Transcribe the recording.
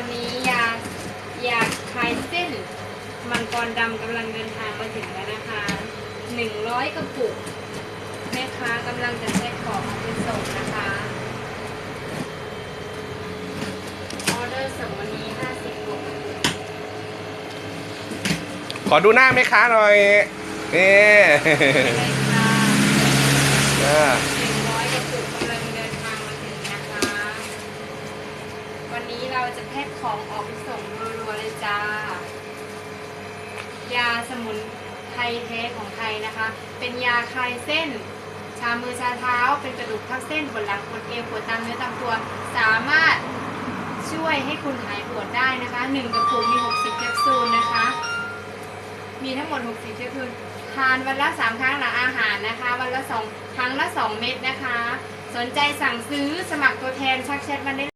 อนนี้ยายาคลายเส้น มังกรดำกำลังเดินทางมาถึงแล้วนะคะหนึ่งร้อยกระปุกแม่ค้ากำลังจะแพ็คของเอาไปส่งนะคะออเดอร์ส่งวันนี้ห้าสิบกว่าขอดูหน้าแม่ค้าหน่อยนี่ เลยค่ะ อ่า หนึ่งร้อยกระปุกกำลังเดินทางมาถึงนะคะ วันนี้เราจะแพ็คของออกไปส่งรัวๆเลยจ้า ยาสมุนไพรแท้ของไทยนะคะ เป็นยาคลายเส้น ชามือชาเท้า เป็นกระดูกทับเส้นปวดหลังปวดเอวปวดตามเนื้อตามตัว สามารถช่วยให้คุณหายปวดได้นะคะหนึ่งกระปุกมี 60แคปซูลนะคะ มีทั้งหมด 60แคปซูลทานวันละ 3 ครั้งหลังอาหารนะคะ วันละ 2 ครั้งละ 2 เม็ดนะคะ สนใจสั่งซื้อสมัครตัวแทนชักแชทมาได้